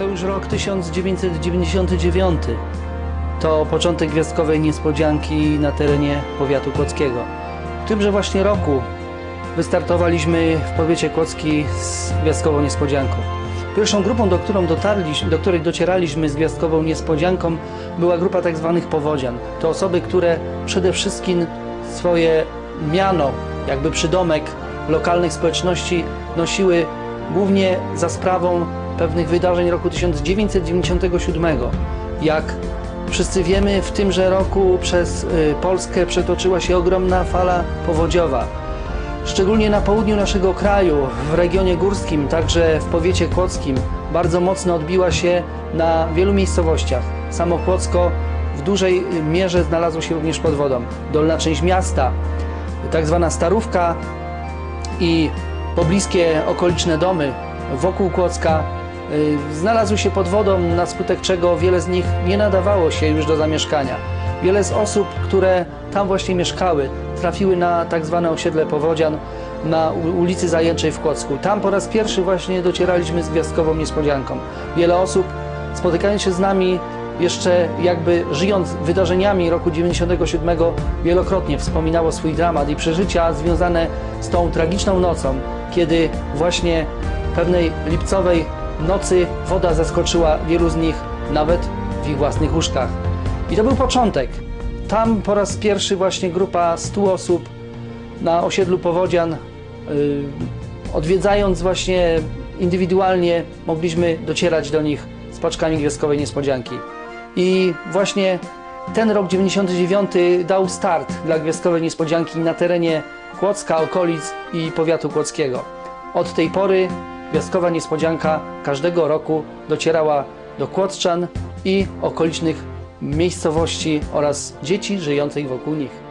To już rok 1999. To początek gwiazdkowej niespodzianki na terenie powiatu kłodzkiego. W tymże właśnie roku wystartowaliśmy w powiecie kłodzki z gwiazdkową niespodzianką. Pierwszą grupą, do, którą dotarliśmy, do której docieraliśmy z gwiazdkową niespodzianką, była grupa tak zwanych powodzian. To osoby, które przede wszystkim swoje miano, jakby przydomek lokalnych społeczności nosiły głównie za sprawą pewnych wydarzeń roku 1997. Jak wszyscy wiemy, w tymże roku przez y, Polskę przetoczyła się ogromna fala powodziowa. Szczególnie na południu naszego kraju, w regionie górskim, także w powiecie kłodzkim, bardzo mocno odbiła się na wielu miejscowościach. Samo Kłodzko w dużej mierze znalazło się również pod wodą. Dolna część miasta, tak zwana Starówka i pobliskie okoliczne domy wokół Kłodzka y, znalazły się pod wodą, na skutek czego wiele z nich nie nadawało się już do zamieszkania. Wiele z osób, które tam właśnie mieszkały, trafiły na tak zwane osiedle Powodzian na ulicy Zajęczej w Kłodzku. Tam po raz pierwszy właśnie docieraliśmy z gwiazdkową niespodzianką. Wiele osób spotykając się z nami jeszcze jakby żyjąc wydarzeniami roku 97 wielokrotnie wspominało swój dramat i przeżycia związane z tą tragiczną nocą, kiedy właśnie pewnej lipcowej nocy woda zaskoczyła wielu z nich nawet w ich własnych łóżkach. I to był początek. Tam po raz pierwszy właśnie grupa 100 osób na osiedlu Powodzian, y, odwiedzając właśnie indywidualnie, mogliśmy docierać do nich z paczkami gwiazdkowej niespodzianki. I właśnie ten rok 99 dał start dla gwiazdkowej niespodzianki na terenie Kłodzka, okolic i powiatu kłodzkiego. Od tej pory gwiazdkowa niespodzianka każdego roku docierała do Kłodzczan i okolicznych miejscowości oraz dzieci żyjących wokół nich.